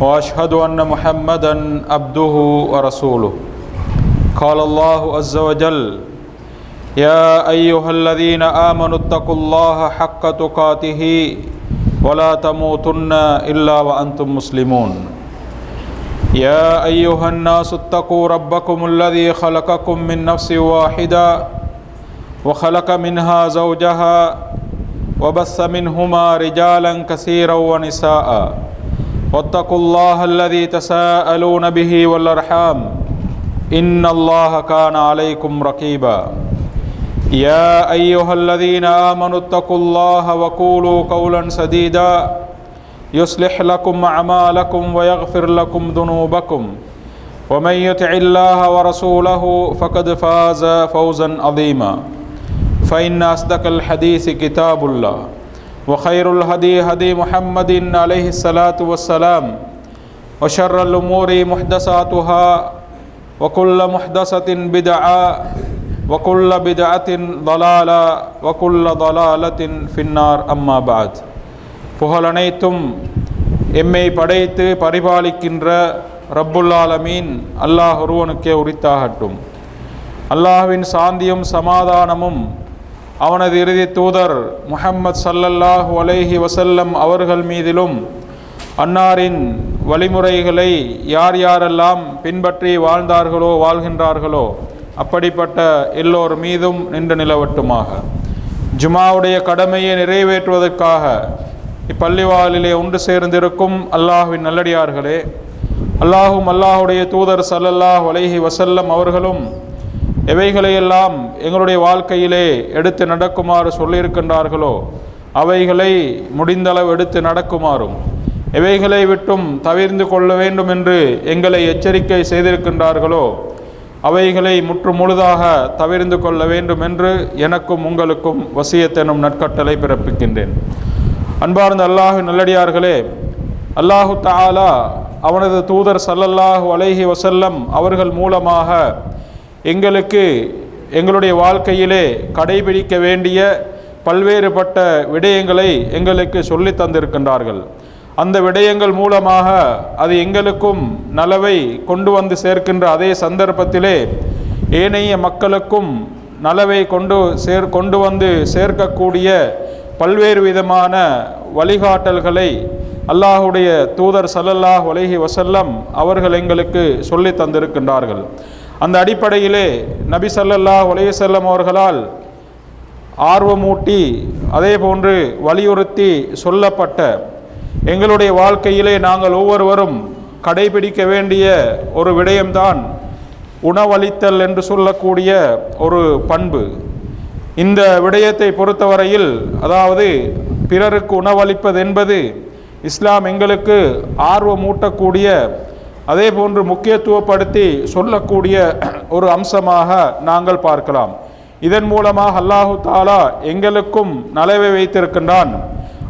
وأشهد أن محمدا عبده ورسوله. قال الله عز وجل يا أيها الذين آمنوا اتقوا الله حق تقاته ولا تموتن إلا وأنتم مسلمون. يا أيها الناس اتقوا ربكم الذي خلقكم من نفس واحدة وخلق منها زوجها وبث منهما رجالا كثيرا ونساء. واتقوا الله الذي تساءلون به والأرحام. إن الله كان عليكم رقيبا. يا أيها الذين آمنوا اتقوا الله وقولوا قولا سديدا. يصلح لكم أعمالكم ويغفر لكم ذنوبكم. ومن يطع الله ورسوله فقد فاز فوزا عظيما. فإن أصدق الحديث كتاب الله. وخير الهدي هدي محمد عليه الصلاة والسلام وشر الأمور محدثاتها وكل محدثة بدعة وكل بدعة ضلالة وكل ضلالة في النار أما بعد புகழ் அனைத்தும் எம்மை படைத்து பரிபாலிக்கின்ற ரப்புல் ஆலமீன் அல்லாஹ் ஒருவனுக்கே உரித்தாகட்டும் அல்லாஹ்வின் சாந்தியும் சமாதானமும் அவனது இறுதி தூதர் முஹம்மது சல்லல்லாஹ் அலைஹி வசல்லம் அவர்கள் மீதிலும் அன்னாரின் வழிமுறைகளை யார் யாரெல்லாம் பின்பற்றி வாழ்ந்தார்களோ வாழ்கின்றார்களோ அப்படிப்பட்ட எல்லோர் மீதும் நின்று நிலவட்டுமாக. ஜுமாவுடைய கடமையை நிறைவேற்றுவதற்காக இப்பள்ளிவாளிலே ஒன்று சேர்ந்திருக்கும் அல்லாஹுவின் நல்லடியார்களே அல்லாஹும் அல்லாஹுடைய தூதர் சல்லல்லாஹ் அலைஹி வசல்லம் அவர்களும் எவைகளையெல்லாம் எங்களுடைய வாழ்க்கையிலே எடுத்து நடக்குமாறு சொல்லியிருக்கின்றார்களோ அவைகளை முடிந்தளவு எடுத்து நடக்குமாறும் எவைகளை விட்டும் தவிர்ந்து கொள்ள வேண்டும் என்று எங்களை எச்சரிக்கை செய்திருக்கின்றார்களோ அவைகளை முற்று முழுதாக தவிர்ந்து கொள்ள வேண்டும் என்று எனக்கும் உங்களுக்கும் வசியத்தெனும் நற்கட்டளை பிறப்பிக்கின்றேன். அன்பார்ந்த அல்லாஹு நல்லடியார்களே அல்லாஹு தாலா அவனது தூதர் சல்லல்லாஹு அலைஹி வசல்லம் அவர்கள் மூலமாக எங்களுக்கு எங்களுடைய வாழ்க்கையிலே கடைபிடிக்க வேண்டிய பல்வேறுபட்ட விடயங்களை எங்களுக்கு சொல்லி தந்திருக்கின்றார்கள். அந்த விடயங்கள் மூலமாக அது எங்களுக்கும் நலவை கொண்டு வந்து சேர்க்கின்ற அதே சந்தர்ப்பத்திலே ஏனைய மக்களுக்கும் நலவை கொண்டு சேர் கொண்டு வந்து சேர்க்கக்கூடிய பல்வேறு விதமான வழிகாட்டல்களை அல்லாஹுடைய தூதர் சல்லல்லாஹ் உலகி வசல்லம் அவர்கள் எங்களுக்கு சொல்லி தந்திருக்கின்றார்கள். அந்த அடிப்படையிலே நபி சல்லல்லா உலகசல்லம் அவர்களால் ஆர்வமூட்டி அதே போன்று வலியுறுத்தி சொல்லப்பட்ட எங்களுடைய வாழ்க்கையிலே நாங்கள் ஒவ்வொருவரும் கடைபிடிக்க வேண்டிய ஒரு விடயம்தான் உணவளித்தல் என்று சொல்லக்கூடிய ஒரு பண்பு. இந்த விடயத்தை பொறுத்தவரையில் அதாவது பிறருக்கு உணவளிப்பது என்பது இஸ்லாம் எங்களுக்கு ஆர்வமூட்டக்கூடிய அதே போன்று முக்கியத்துவப்படுத்தி சொல்லக்கூடிய ஒரு அம்சமாக நாங்கள் பார்க்கலாம். இதன் மூலமாக அல்லாஹு தாலா எங்களுக்கும் நலவை வைத்திருக்கின்றான்.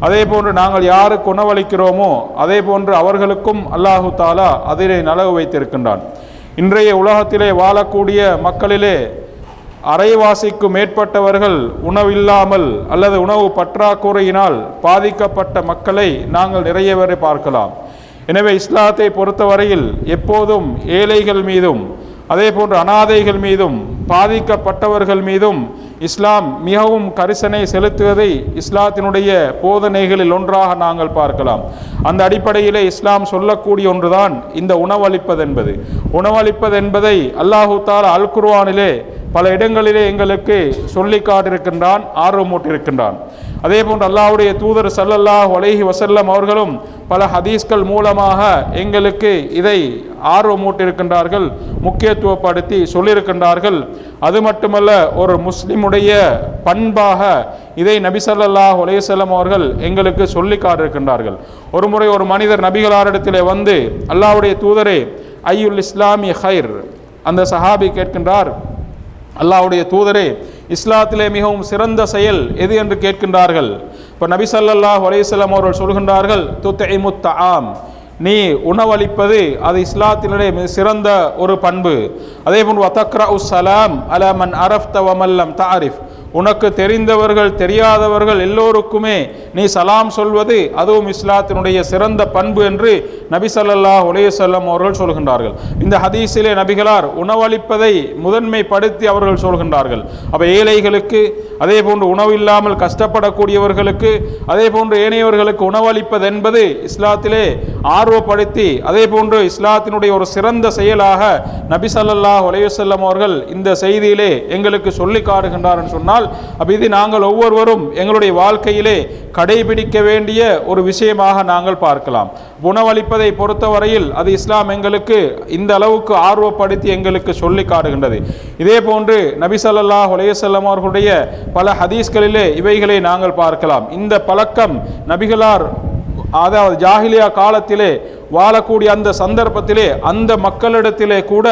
அதே போன்று நாங்கள் யாருக்கு உணவளிக்கிறோமோ அதே போன்று அவர்களுக்கும் அல்லாஹு தாலா அதிலே நலவு வைத்திருக்கின்றான். இன்றைய உலகத்திலே வாழக்கூடிய மக்களிலே அரைவாசிக்கும் மேற்பட்டவர்கள் உணவில்லாமல் அல்லது உணவு பற்றாக்குறையினால் பாதிக்கப்பட்ட மக்களை நாங்கள் நிறைய பேரை பார்க்கலாம். எனவே இஸ்லாத்தை பொறுத்தவரையில் எப்போதும் ஏழைகள் மீதும் அதே போன்று அனாதைகள் மீதும் பாதிக்கப்பட்டவர்கள் மீதும் இஸ்லாம் மிகவும் கரிசனை செலுத்துவதை இஸ்லாத்தினுடைய போதனைகளில் ஒன்றாக நாங்கள் பார்க்கலாம். அந்த அடிப்படையிலே இஸ்லாம் சொல்லக்கூடிய ஒன்றுதான் இந்த உணவளிப்பது என்பது உணவளிப்பது என்பதை அல்லாஹூ தாலா அல் குர்வானிலே பல இடங்களிலே எங்களுக்கு சொல்லி காட்டிருக்கின்றான் ஆர்வமூட்டிருக்கின்றான் அதே போன்று அல்லாவுடைய தூதர் சல்லல்லாஹ் ஒலைஹி வசல்லம் அவர்களும் பல ஹதீஸ்கள் மூலமாக எங்களுக்கு இதை ஆர்வமூட்டிருக்கின்றார்கள் முக்கியத்துவப்படுத்தி சொல்லியிருக்கின்றார்கள். அது மட்டுமல்ல ஒரு முஸ்லிமுடைய பண்பாக இதை நபி ஸல்லல்லாஹு அலைஹி அவர்கள் எங்களுக்கு சொல்லி காட்டிருக்கின்றார்கள் ஒரு முறை ஒரு மனிதர் நபிகளாரிடத்திலே வந்து அல்லாவுடைய தூதரே ஐயுல் இஸ்லாமி ஹைர் அந்த சஹாபி கேட்கின்றார் அல்லாவுடைய தூதரே இஸ்லாத்திலே மிகவும் சிறந்த செயல் எது என்று கேட்கின்றார்கள்? இப்போ நபி ஸல்லல்லாஹு அவர்கள் சொல்கின்றார்கள் தூத்தை முத்த ஆம் நீ உணவளிப்பது அது இஸ்லாத்தினுடைய மிக சிறந்த ஒரு பண்பு. அதே போன்று வதக்ரா உஸ் சலாம் அல மன் அரஃப்த வமல்லம் தாரிஃப் உனக்கு தெரிந்தவர்கள் தெரியாதவர்கள் எல்லோருக்குமே நீ சலாம் சொல்வது அதுவும் இஸ்லாத்தினுடைய சிறந்த பண்பு என்று நபி ஸல்லல்லாஹு அலைஹி அவர்கள் சொல்கின்றார்கள். இந்த ஹதீஸிலே நபிகளார் உணவளிப்பதை முதன்மைப்படுத்தி அவர்கள் சொல்கின்றார்கள். அவை ஏழைகளுக்கு அதே போன்று உணவு இல்லாமல் கஷ்டப்படக்கூடியவர்களுக்கு அதே போன்று ஏனையவர்களுக்கு உணவளிப்பது என்பது இஸ்லாத்திலே ஆர்வப்படுத்தி அதே போன்று இஸ்லாத்தினுடைய ஒரு சிறந்த செயலாக நபி ஸல்லல்லாஹு அலைஹி அவர்கள் இந்த செய்தியிலே எங்களுக்கு சொல்லி காட்டுகின்றார் சொன்னால் சொன்னால் அப்போ இது நாங்கள் ஒவ்வொருவரும் எங்களுடைய வாழ்க்கையிலே கடைபிடிக்க வேண்டிய ஒரு விஷயமாக நாங்கள் பார்க்கலாம். உணவளிப்பதை பொறுத்தவரையில் அது இஸ்லாம் எங்களுக்கு இந்த அளவுக்கு ஆர்வப்படுத்தி எங்களுக்கு சொல்லி காட்டுகின்றது. இதே போன்று நபிசல்லா ஹுலேசல்லம் அவர்களுடைய பல ஹதீஸ்களிலே இவைகளை நாங்கள் பார்க்கலாம். இந்த பழக்கம் நபிகளார் அதாவது ஜாகிலியா காலத்திலே வாழக்கூடிய அந்த சந்தர்ப்பத்திலே அந்த மக்களிடத்திலே கூட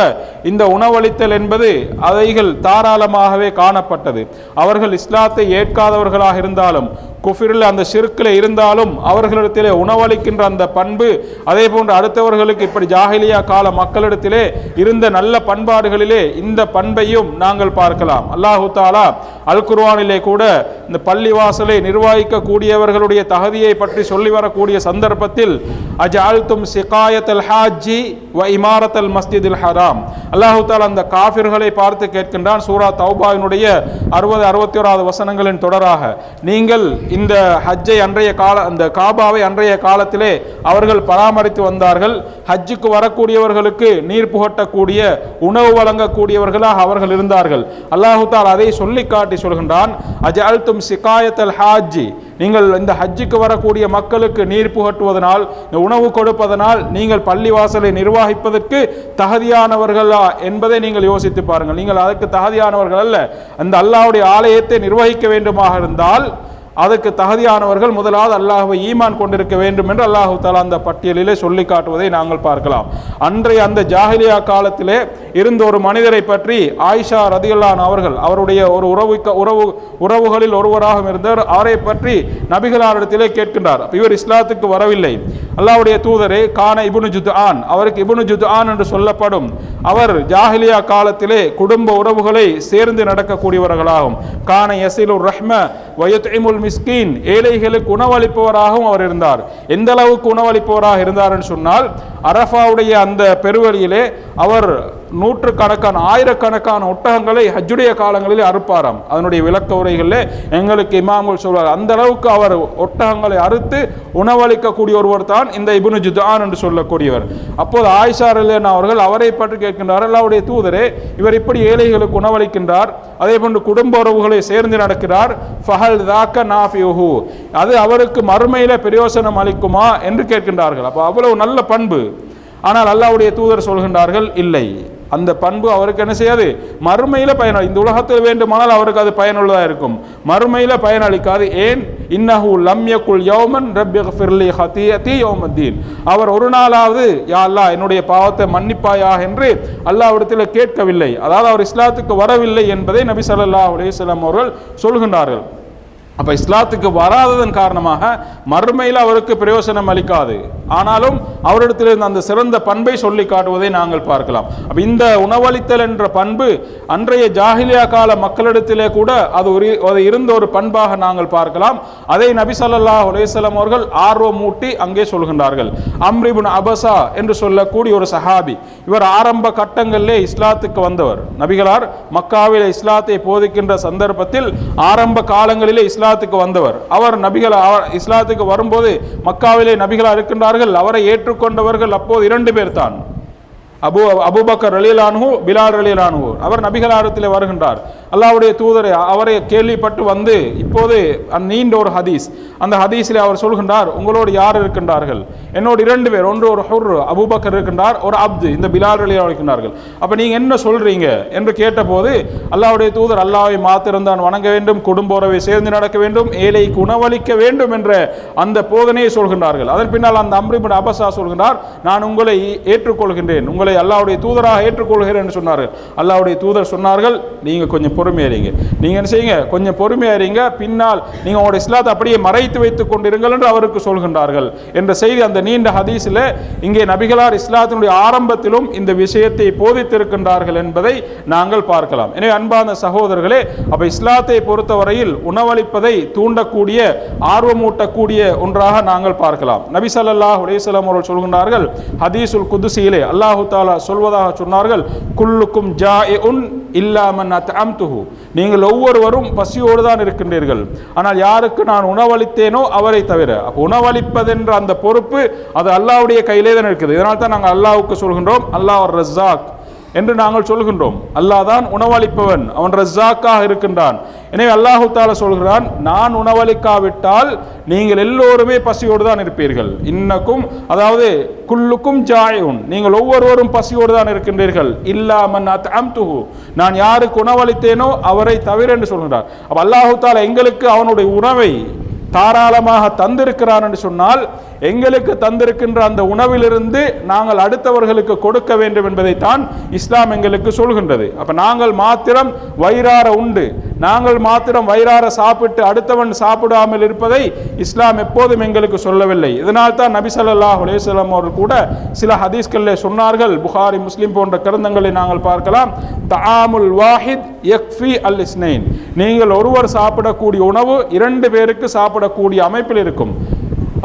இந்த உணவளித்தல் என்பது அவைகள் தாராளமாகவே காணப்பட்டது. அவர்கள் இஸ்லாத்தை ஏற்காதவர்களாக இருந்தாலும் குஃபிரில் அந்த சிறுக்கில் இருந்தாலும் அவர்களிடத்திலே உணவளிக்கின்ற அந்த பண்பு அதே போன்று அடுத்தவர்களுக்கு இப்படி ஜாஹிலியா கால மக்களிடத்திலே இருந்த நல்ல பண்பாடுகளிலே இந்த பண்பையும் நாங்கள் பார்க்கலாம். அல்லாஹு தாலா அல் குர்வானிலே கூட இந்த பள்ளிவாசலை நிர்வகிக்கக்கூடியவர்களுடைய தகுதியை பற்றி சொல்லி வரக்கூடிய சந்தர்ப்பத்தில் அஜால்தும் சிகாயத்தல் ஹாஜி வ இமாரத் அல் மஸ்ஜித் அல் ஹராம். அல்லாஹு தால் அந்த காஃபிர்களை பார்த்து கேட்கின்றான் சூரா தௌபாவினுடைய அறுபது அறுபத்தி ஓராவது வசனங்களின் தொடராக. நீங்கள் இந்த ஹஜ்ஜை அன்றைய கால அந்த காபாவை அன்றைய காலத்திலே அவர்கள் பராமரித்து வந்தார்கள். ஹஜ்ஜுக்கு வரக்கூடியவர்களுக்கு நீர் புகட்டக்கூடிய உணவு வழங்கக்கூடியவர்களாக அவர்கள் இருந்தார்கள். அல்லாஹு தால் அதை சொல்லி காட்டி சொல்கின்றான் அஜால்தும் சிகாயத்தல் ஹாஜி நீங்கள் இந்த ஹஜ்ஜுக்கு வரக்கூடிய மக்களுக்கு நீர் புகட்டுவதனால் உணவு கொடுப்பதனால் நீங்கள் பள்ளிவாசலை நிர்வகிப்பதற்கு தகுதியானவர்களா என்பதை நீங்கள் யோசித்து பாருங்கள். நீங்கள் அதற்கு தகுதியானவர்கள் அல்ல. அந்த அல்லாவுடைய ஆலயத்தை நிர்வகிக்க வேண்டுமாக இருந்தால் அதற்கு தகுதியானவர்கள் முதலாவது அல்லாஹுவை ஈமான் கொண்டிருக்க வேண்டும் என்று அல்லாஹு தாலா அந்த பட்டியலிலே சொல்லி காட்டுவதை நாங்கள் பார்க்கலாம். அன்றைய அந்த ஜாஹிலியா காலத்திலே இருந்த ஒரு மனிதரை பற்றி ஆயிஷா ரதியுல்லான் அவர்கள் அவருடைய ஒரு உறவு உறவு உறவுகளில் ஒருவராக இருந்தவர் அவரை பற்றி நபிகளாரிடத்திலே கேட்கின்றார். இவர் இஸ்லாத்துக்கு வரவில்லை. அல்லாவுடைய தூதரே கான இபுனு ஜுத்ஆன் அவருக்கு இபுனு ஜுத்ஆன் என்று சொல்லப்படும் அவர் ஜாஹிலியா காலத்திலே குடும்ப உறவுகளை சேர்ந்து நடக்கக்கூடியவர்களாகும். கான எசிலுர் ரஹ்ம வயத்இமுல் மிஸ்கீன் ஏழைகளுக்கு உணவளிப்பவராகவும் அவர் இருந்தார். எந்த அளவுக்கு உணவளிப்பவராக இருந்தார் என்று சொன்னால் அரஃபாவுடைய அந்த பெருவழியிலே அவர் நூற்றுக்கணக்கான ஆயிரக்கணக்கான ஒட்டகங்களை ஹஜ்ஜுடைய காலங்களில் அறுப்பாராம். அதனுடைய விளக்க உரைகளில் எங்களுக்கு இமாமுல் சொல்வார் அந்த அளவுக்கு அவர் ஒட்டகங்களை அறுத்து உணவளிக்கக்கூடிய ஒருவர் தான் இந்த இபுனு ஜுதான் என்று சொல்லக்கூடியவர். அப்போது ஆயிஷார் ரலியன் அவர்கள் அவரை பற்றி கேட்கின்றார் அல்லாவுடைய தூதரே இவர் இப்படி ஏழைகளுக்கு உணவளிக்கின்றார் அதே போன்று குடும்ப உறவுகளை சேர்ந்து நடக்கிறார். ஃபஹல் தாக்க நாஃபியுஹு. அது அவருக்கு மறுமையில பிரயோசனம் அளிக்குமா என்று கேட்கின்றார்கள். அப்போ அவ்வளவு நல்ல பண்பு. ஆனால் அல்லாவுடைய தூதர் சொல்கின்றார்கள் இல்லை. அந்த பண்பு அவருக்கு என்ன செய்யாது? மறுமையில் பயன் இந்த உலகத்தில் வேண்டுமானால் அவருக்கு அது பயனுள்ளதாக இருக்கும். மறுமையில் பயனளிக்காது ஏன்? இன்னஹு லம் யகுல் யௌமன் ரப்பிக்ஃபிர்லி ஹதியதி யௌமத்தீன். அவர் ஒரு நாளாவது யா அல்லாஹ் என்னுடைய பாவத்தை மன்னிப்பாயா என்று அல்லாவிடத்தில் கேட்கவில்லை. அதாவது அவர் இஸ்லாத்துக்கு வரவில்லை என்பதை நபி சல்லா அலைஹி அவர்கள் சொல்கின்றார்கள். அப்ப இஸ்லாத்துக்கு வராததன் காரணமாக மறுமையில் அவருக்கு பிரயோசனம் அளிக்காது. ஆனாலும் அவரிடத்தில் இருந்த அந்த சிறந்த பண்பை சொல்லி காட்டுவதை நாங்கள் பார்க்கலாம். அப்போ இந்த உணவளித்தல் என்ற பண்பு அன்றைய ஜாஹிலியா கால மக்களிடத்திலே கூட அது ஒரு அது இருந்த ஒரு பண்பாக நாங்கள் பார்க்கலாம். அதை நபிசல்லா உலேசலம் அவர்கள் ஆர்வம் மூட்டி அங்கே சொல்கின்றார்கள். அம்ரிபுன் அபசா என்று சொல்லக்கூடிய ஒரு சஹாபி இவர் ஆரம்ப கட்டங்களிலே இஸ்லாத்துக்கு வந்தவர். நபிகளார் மக்காவில் இஸ்லாத்தை போதிக்கின்ற சந்தர்ப்பத்தில் ஆரம்ப காலங்களிலே இஸ்லாத்துக்கு வந்தவர். அவர் நபிகள் இஸ்லாத்துக்கு வரும்போது மக்காவிலே நபிகளாக இருக்கின்றார்கள். அவரை ஏற்றுக்கொண்டவர்கள் அப்போது இரண்டு பேர் தான் அபு அபுபக்கர் ரலியலானு பிலால் ரலியலானு அவர் நபிகளாரத்தில் வருகின்றார். அல்லாவுடைய தூதரை அவரை கேள்விப்பட்டு வந்து இப்போது நீண்ட ஒரு ஹதீஸ். அந்த ஹதீஸில் அவர் சொல்கின்றார் உங்களோடு யார் இருக்கின்றார்கள்? என்னோடு இரண்டு பேர் ஒன்று ஒரு ஹுர் அபூபக்கர் இருக்கின்றார் ஒரு அப்து இந்த பிலால் ரலியலானு இருக்கின்றார்கள். அப்போ நீங்கள் என்ன சொல்கிறீங்க என்று கேட்டபோது அல்லாவுடைய தூதர் அல்லாவை மாத்திருந்தான் வணங்க வேண்டும் குடும்ப உறவை சேர்ந்து நடக்க வேண்டும் ஏழைக்கு உணவளிக்க வேண்டும் என்ற அந்த போதனையை சொல்கின்றார்கள். அதன் பின்னால் அந்த அம்ரிபின் அபசா சொல்கின்றார் நான் உங்களை ஏற்றுக்கொள்கின்றேன் உங்களை உங்களை அல்லாவுடைய தூதராக ஏற்றுக்கொள்கிறேன் சொன்னார் அல்லாவுடைய தூதர் சொன்னார்கள் நீங்கள் கொஞ்சம் பொறுமையா நீங்கள் என்ன செய்யுங்க? கொஞ்சம் பொறுமையா பின்னால் நீங்கள் உங்களுடைய இஸ்லாத்தை அப்படியே மறைத்து வைத்துக் கொண்டிருங்கள் என்று அவருக்கு சொல்கின்றார்கள். என்ற செய்தி அந்த நீண்ட ஹதீஸில் இங்கே நபிகளார் இஸ்லாத்தினுடைய ஆரம்பத்திலும் இந்த விஷயத்தை போதித்திருக்கின்றார்கள் என்பதை நாங்கள் பார்க்கலாம். எனவே அன்பான சகோதரர்களே அப்போ இஸ்லாத்தை பொறுத்தவரையில் உணவளிப்பதை தூண்டக்கூடிய ஆர்வமூட்டக்கூடிய ஒன்றாக நாங்கள் பார்க்கலாம். நபி சல்லாஹ் உலேசலம் அவர்கள் சொல்கின்றார்கள் ஹதீஸுல் குதுசியிலே அல்லாஹு தா தாலா சொல்வதாக சொன்னார்கள் குல்லுக்கும் ஜா உன் மன் அத்அம்துஹு. நீங்கள் ஒவ்வொருவரும் பசியோடு தான் இருக்கின்றீர்கள். ஆனால் யாருக்கு நான் உணவளித்தேனோ அவரை தவிர உணவளிப்பதென்ற அந்த பொறுப்பு அது அல்லாஹ்வுடைய கையிலே தான் இருக்குது. இதனால் தான் நாங்கள் அல்லாஹ்வுக்கு சொல்கின்றோம் அல்லாஹ் ரஸாக். என்று நாங்கள் சொல்கின்றோம். அல்லாஹ் தான் உணவளிப்பவன். அவன் ரஸ்ஸாக்காக இருக்கின்றான். எனவே அல்லாஹு தாலா சொல்கிறான் நான் உணவளிக்காவிட்டால் நீங்கள் எல்லோருமே பசியோடு தான் இருப்பீர்கள். இன்னக்கும் அதாவது குல்லுக்கும் ஜாயுன் நீங்கள் ஒவ்வொருவரும் பசியோடு தான் இருக்கின்றீர்கள். இல்லாமன் அம்துஹு நான் யாருக்கு உணவளித்தேனோ அவரை தவிர என்று சொல்கிறார். அப்போ அல்லாஹு தாலா எங்களுக்கு அவனுடைய உணவை தாராளமாக தந்திருக்கிறான் என்று சொன்னால் எங்களுக்கு தந்திருக்கின்ற அந்த உணவிலிருந்து நாங்கள் அடுத்தவர்களுக்கு கொடுக்க வேண்டும் என்பதைத்தான் இஸ்லாம் எங்களுக்கு சொல்கின்றது. அப்போ நாங்கள் மாத்திரம் வயிறார உண்டு. நாங்கள் மாத்திரம் வயிறார சாப்பிட்டு அடுத்தவன் சாப்பிடாமல் இருப்பதை இஸ்லாம் எப்போதும் எங்களுக்கு சொல்லவில்லை. இதனால் தான் நபி அலேசல்லாம் அவர்கள் கூட சில ஹதீஸ்களில் சொன்னார்கள். புகாரி முஸ்லீம் போன்ற கிரந்தங்களை நாங்கள் பார்க்கலாம். தாமுல் வாஹித் எக்ஃபி அல் இஸ்னைன். நீங்கள் ஒருவர் சாப்பிடக்கூடிய உணவு இரண்டு பேருக்கு சாப்பிடக்கூடிய அமைப்பில் இருக்கும்.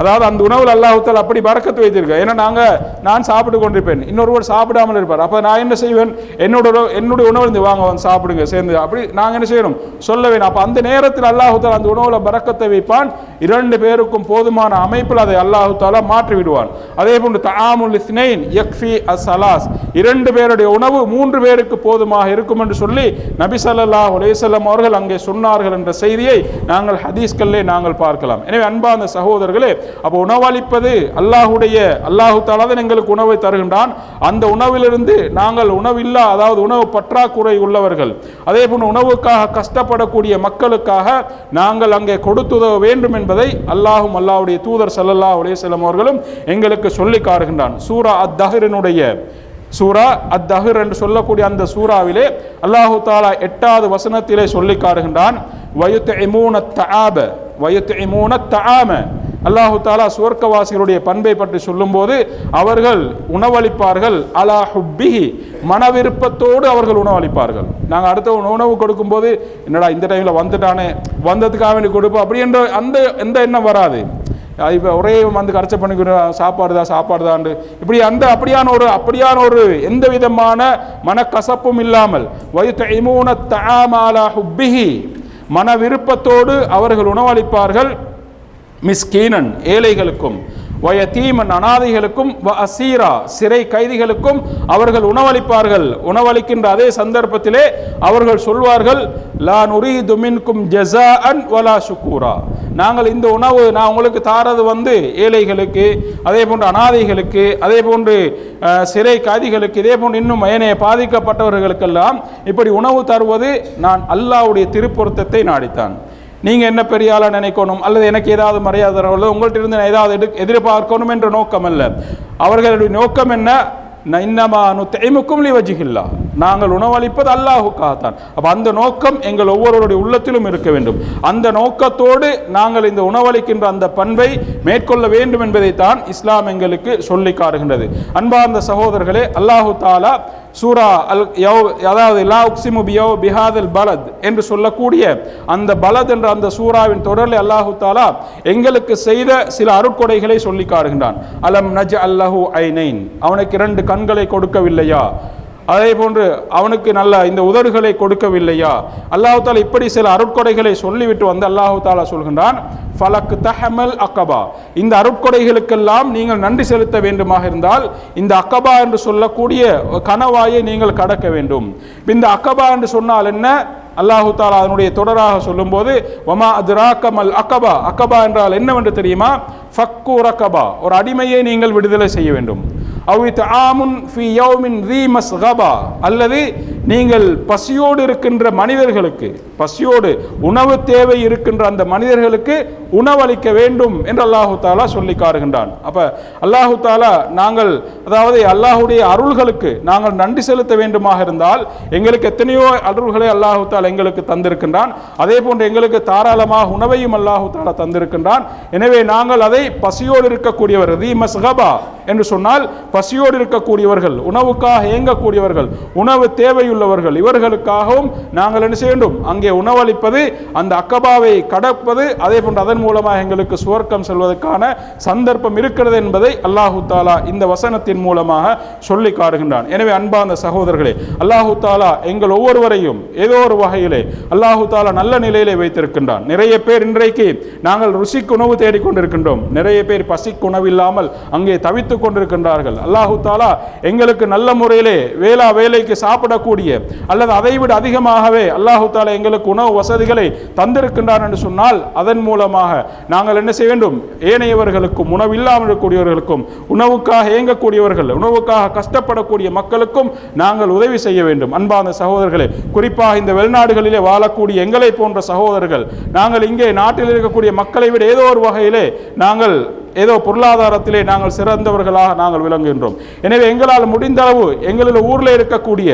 அதாவது அந்த உணவில் அல்லாஹுத்தால் அப்படி பறக்கத்து வைத்திருக்க ஏன்னா நாங்கள் நான் சாப்பிட்டு கொண்டிருப்பேன். இன்னொருவர் சாப்பிடாமல் இருப்பார். அப்போ நான் என்ன செய்வேன்? என்னோட என்னுடைய உணவு இருந்து வாங்க வந்து சாப்பிடுங்க சேர்ந்து. அப்படி நாங்கள் என்ன செய்யணும்? சொல்ல வேணும். அப்போ அந்த நேரத்தில் அல்லாஹுத்தால் அந்த உணவில் பறக்கத்தை வைப்பான். இரண்டு பேருக்கும் போதுமான அமைப்பில் அதை அல்லாஹுத்தாலா மாற்றி விடுவான். அதே போன்று தஆமுல் இஸ்னைன் யக்ஃபி அஸ்ஸலாஸ் இரண்டு பேருடைய உணவு மூன்று பேருக்கு போதுமாக இருக்கும் என்று சொல்லி நபி ஸல்லல்லாஹு உலேசல்லம் அவர்கள் அங்கே சொன்னார்கள் என்ற செய்தியை நாங்கள் ஹதீஸ்கல்லே நாங்கள் பார்க்கலாம். எனவே அன்பார்ந்த சகோதரர்களே அப்போ உணவளிப்பது அல்லாஹுடைய அல்லாஹு தாலாதன் எங்களுக்கு உணவை தருகின்றான். அந்த உணவிலிருந்து நாங்கள் உணவில்லா அதாவது உணவு பற்றாக்குறை உள்ளவர்கள். அதே போன்று உணவுக்காக கஷ்டப்படக்கூடிய மக்களுக்காக நாங்கள் அங்கே கொடுத்துதவ வேண்டும் என்பதை அல்லாஹும் அல்லாஹுடைய தூதர் சல்லல்லா அலைஹி அவர்களும் எங்களுக்கு சொல்லி காருகின்றான் சூரா அத்தஹரினுடைய சூரா அத் தஹர் என்று சொல்லக்கூடிய அந்த சூறாவிலே அல்லாஹு தாலா எட்டாவது வசனத்திலே சொல்லி காட்டுகின்றான். வயுத்இமூன தஆப வயுத்இமூன தஆம அல்லாஹு தாலா சுவர்க்கவாசிகளுடைய பண்பை பற்றி சொல்லும்போது அவர்கள் உணவளிப்பார்கள் அலா ஹுப்பிஹி மனவிருப்பத்தோடு அவர்கள் உணவளிப்பார்கள். நாங்கள் அடுத்த உணவு கொடுக்கும்போது என்னடா இந்த டைமில் வந்துட்டானே வந்ததுக்காக வேண்டி கொடுப்போம் அப்படி என்ற அந்த எந்த எண்ணம் வராது. இப்போ ஒரே வந்து கரைச்ச பண்ணிக்கிற சாப்பாடு தான் சாப்பாடு தான் இப்படி அந்த அப்படியான ஒரு அப்படியான ஒரு எந்த விதமான மனக்கசப்பும் இல்லாமல் வயுத்தைமூன தஆமாலா ஹுப்பிஹி மன விருப்பத்தோடு அவர்கள் உணவளிப்பார்கள். மிஸ்கீனன் ஏழைகளுக்கும் வயதீமன் அனாதைகளுக்கும் வ அசீரா சிறை கைதிகளுக்கும் அவர்கள் உணவளிப்பார்கள். உணவளிக்கின்ற அதே சந்தர்ப்பத்திலே அவர்கள் சொல்வார்கள் லா துமின்கும் ஜெசா அன் வலா சுக்கூரா நாங்கள் இந்த உணவு நான் உங்களுக்கு தாரது வந்து ஏழைகளுக்கு அதே போன்று அனாதைகளுக்கு அதே போன்று சிறை கைதிகளுக்கு இதே போன்று இன்னும் ஏனைய பாதிக்கப்பட்டவர்களுக்கெல்லாம் இப்படி உணவு தருவது நான் அல்லாஹ்வுடைய திருப்பொருத்தத்தை நாடித்தான். நீங்கள் என்ன பெரிய ஆளாக நினைக்கணும்? அல்லது எனக்கு ஏதாவது மரியாதை தரவில்லை உங்கள்கிட்ட இருந்து நான் ஏதாவது எடு எதிர்பார்க்கணும் என்ற நோக்கம் அல்ல. அவர்களுடைய நோக்கம் என்ன? ந- இன்னமா நுத்தைமுக்கும் லிவஜிகில்லா நாங்கள் உணவளிப்பது அல்லாஹுக்காகத்தான். அப்போ அந்த நோக்கம் எங்கள் ஒவ்வொருவருடைய உள்ளத்திலும் இருக்க வேண்டும். அந்த நோக்கத்தோடு நாங்கள் இந்த உணவளிக்கின்ற அந்த பண்பை மேற்கொள்ள வேண்டும் என்பதைத்தான் இஸ்லாம் எங்களுக்கு சொல்லி காட்டுகின்றது. அன்பார்ந்த சகோதரர்களே அல்லாஹு தாலா சூரா அல் யோ அதாவது லா உக்ஸிமு பியோ பிஹாதல் பலத் என்று சொல்லக்கூடிய அந்த பலத் என்ற அந்த சூராவின் தொடரில் அல்லாஹு தாலா எங்களுக்கு செய்த சில அருட்கொடைகளை சொல்லி காடுகின்றான் அலம் நஜ் அல்லஹு ஐனைன். அவனுக்கு இரண்டு கண்களை கொடுக்கவில்லையா? அதே போன்று அவனுக்கு நல்ல இந்த உதடுகளை கொடுக்கவில்லையா? அல்லாஹு தாலா இப்படி சில அருட்கொடைகளை சொல்லிவிட்டு வந்து அல்லாஹு தாலா சொல்கின்றான் ஃபலக் தஹமல் அக்கபா இந்த அருட்கொடைகளுக்கெல்லாம் நீங்கள் நன்றி செலுத்த வேண்டுமாக இருந்தால் இந்த அக்கபா என்று சொல்லக்கூடிய கனவாயை நீங்கள் கடக்க வேண்டும். இந்த அக்கபா என்று சொன்னால் என்ன? அல்லாஹு தாலா அதனுடைய தொடராக சொல்லும்போது வமா அதுராக்கமல் அக்கபா அக்கபா என்றால் என்னவென்று தெரியுமா? ஃபக்கு ரக்கபா ஒரு அடிமையை நீங்கள் விடுதலை செய்ய வேண்டும். அவித் ஆமுன் ஃபி யௌமின் ரீ மஸ்கபா. அல்லது நீங்கள் பசியோடு இருக்கின்ற மனிதர்களுக்கு பசியோடு உணவு தேவை இருக்கின்ற அந்த மனிதர்களுக்கு உணவளிக்க வேண்டும் என்று அல்லாஹு தாலா சொல்லி காருகின்றான் அப்ப அல்லாஹு தாலா நாங்கள் அதாவது அல்லாஹுடைய அருள்களுக்கு நாங்கள் நன்றி செலுத்த வேண்டுமாக இருந்தால் எங்களுக்கு எத்தனையோ அருள்களை அல்லாஹு தாலா எங்களுக்கு தந்திருக்கின்றான். அதே போன்று எங்களுக்கு தாராளமாக உணவையும் அல்லாஹு தாலா தந்திருக்கின்றான். எனவே நாங்கள் அதை பசியோடு இருக்கக்கூடியவர் ரீ மஸ்கபா. என்று சொன்னால் பசியோடு இருக்கக்கூடியவர்கள் உணவுக்காக இயங்கக்கூடியவர்கள் உணவு தேவையுள்ளவர்கள் இவர்களுக்காகவும் நாங்கள் என்ன செய்ய வேண்டும் அங்கே உணவளிப்பது அந்த அக்கபாவை கடப்பது அதே போன்று அதன் மூலமாக எங்களுக்கு சுவர்க்கம் செல்வதற்கான சந்தர்ப்பம் இருக்கிறது என்பதை அல்லாஹு தாலா இந்த வசனத்தின் மூலமாக சொல்லி காடுகின்றான் எனவே அன்பார்ந்த சகோதரர்களே அல்லாஹு தாலா எங்கள் ஒவ்வொருவரையும் ஏதோ ஒரு வகையிலே அல்லாஹு தாலா நல்ல நிலையிலே வைத்திருக்கின்றான். நிறைய பேர் இன்றைக்கு நாங்கள் ருசிக்கு உணவு தேடிக்கொண்டிருக்கின்றோம். நிறைய பேர் பசிக்கு உணவு இல்லாமல் அங்கே வைத்துக் கொண்டிருக்கின்றார்கள் அல்லாஹு தாலா எங்களுக்கு நல்ல முறையிலே வேளா வேலைக்கு சாப்பிடக்கூடிய அல்லது அதைவிட அதிகமாகவே அல்லாஹு தாலா எங்களுக்கு உணவு வசதிகளை தந்திருக்கின்றார் என்று சொன்னால் அதன் மூலமாக நாங்கள் என்ன செய்ய வேண்டும்? ஏனையவர்களுக்கும் உணவு இல்லாமல் இருக்கக்கூடியவர்களுக்கும் உணவுக்காக இயங்கக்கூடியவர்கள் உணவுக்காக கஷ்டப்படக்கூடிய மக்களுக்கும் நாங்கள் உதவி செய்ய வேண்டும். அன்பான சகோதரர்களே குறிப்பாக இந்த வெளிநாடுகளிலே வாழக்கூடிய எங்களை போன்ற சகோதரர்கள் நாங்கள் இங்கே நாட்டில் இருக்கக்கூடிய மக்களை விட ஏதோ ஒரு வகையிலே நாங்கள் ஏதோ பொருளாதாரத்திலே நாங்கள் சிறந்தவர்கள் சிறந்தவர்களாக நாங்கள் விளங்குகின்றோம். எனவே எங்களால் முடிந்த அளவு எங்களுடைய ஊரில் இருக்கக்கூடிய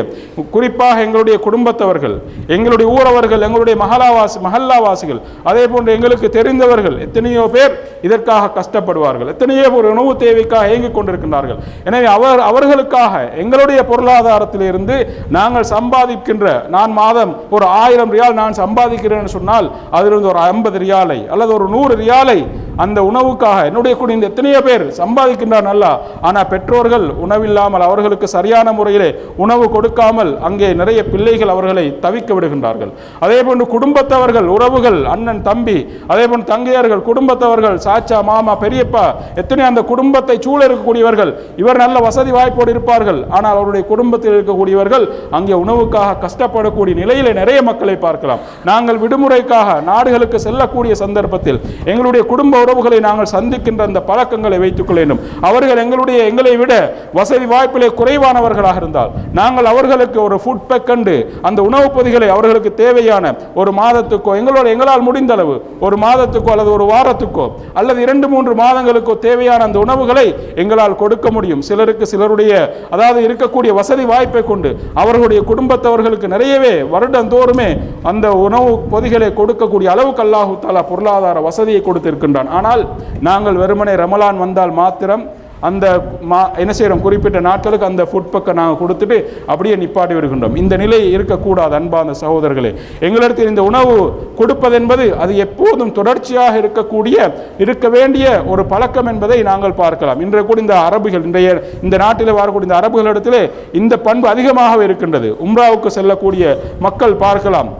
குறிப்பாக எங்களுடைய குடும்பத்தவர்கள் எங்களுடைய ஊரவர்கள் எங்களுடைய மகளாவாசி மஹல்லாவாசிகள் அதே போன்று எங்களுக்கு தெரிந்தவர்கள் எத்தனையோ பேர் இதற்காக கஷ்டப்படுவார்கள். எத்தனையோ ஒரு உணவு தேவைக்காக இயங்கிக் கொண்டிருக்கின்றார்கள். எனவே அவர் அவர்களுக்காக எங்களுடைய பொருளாதாரத்திலிருந்து நாங்கள் சம்பாதிக்கின்ற நான் மாதம் ஒரு ஆயிரம் ரியால் நான் சம்பாதிக்கிறேன்னு சொன்னால் அதிலிருந்து ஒரு ஐம்பது ரியாலை அல்லது ஒரு நூறு ரியாலை அந்த உணவுக்காக என்னுடைய குடிந்த எத்தனையோ பேர் சம்பாதிக்கின்றார் நல்ல ஆனால் பெற்றோர்கள் உணவில்லாமல் அவர்களுக்கு சரியான முறையிலே உணவு கொடுக்காமல் அங்கே நிறைய பிள்ளைகள் அவர்களை தவிக்க விடுகின்றார்கள். அதே போன்று குடும்பத்தவர்கள் உறவுகள் அண்ணன் தம்பி அதே போன்று தங்கையர்கள் குடும்பத்தவர்கள் சாச்சா மாமா பெரியப்பா எத்தனை அந்த குடும்பத்தை சூழ இருக்கக்கூடியவர்கள் இவர் நல்ல வசதி வாய்ப்போடு இருப்பார்கள். ஆனால் அவருடைய குடும்பத்தில் இருக்கக்கூடியவர்கள் அங்கே உணவுக்காக கஷ்டப்படக்கூடிய நிலையிலே நிறைய மக்களை பார்க்கலாம். நாங்கள் விடுமுறைக்காக நாடுகளுக்கு செல்லக்கூடிய சந்தர்ப்பத்தில் எங்களுடைய குடும்ப உறவுகளை நாங்கள் சந்திக்கின்ற அந்த பழக்கங்களை வைத்துக் கொள்ள வேண்டும். அவர்கள் எங்களுடைய எங்களை விட வசதி வாய்ப்பிலே குறைவானவர்களாக இருந்தால் நாங்கள் அவர்களுக்கு ஒரு ஃபுட் பேக் கண்டு அந்த உணவுப் பொதிகளை அவர்களுக்கு தேவையான ஒரு மாதத்துக்கோ எங்களோட எங்களால் முடிந்த அளவு ஒரு மாதத்துக்கோ அல்லது ஒரு வாரத்துக்கோ அல்லது இரண்டு மூன்று மாதங்களுக்கோ தேவையான அந்த உணவுகளை எங்களால் கொடுக்க முடியும். சிலருக்கு சிலருடைய அதாவது இருக்கக்கூடிய வசதி வாய்ப்பை கொண்டு அவர்களுடைய குடும்பத்தவர்களுக்கு நிறையவே வருடந்தோறுமே அந்த உணவு பொதிகளை கொடுக்கக்கூடிய அளவுக்கு அல்லாஹு தாலா பொருளாதார வசதியை கொடுத்திருக்கின்றான். ஆனால் நாங்கள் வெறுமனே ரமலான் வந்தால் மாத்திரம் அந்த மா என்ன செய்கிறோம் குறிப்பிட்ட நாட்களுக்கு அந்த ஃபுட் பக்கம் நாங்கள் கொடுத்துட்டு அப்படியே நிப்பாட்டி வருகின்றோம் இந்த நிலை இருக்கக்கூடாது அன்பார்ந்த சகோதரர்களே. எங்களிடத்தில் இந்த உணவு கொடுப்பதென்பது அது எப்போதும் தொடர்ச்சியாக இருக்கக்கூடிய இருக்க வேண்டிய ஒரு பழக்கம் என்பதை நாங்கள் பார்க்கலாம். இன்றைய கூட இந்த அரபுகள் இன்றைய இந்த நாட்டில் வரக்கூடிய இந்த அரபுகளிடத்திலே இந்த பண்பு அதிகமாகவே இருக்கின்றது. உம்ராவுக்கு செல்லக்கூடிய மக்கள் பார்க்கலாம்.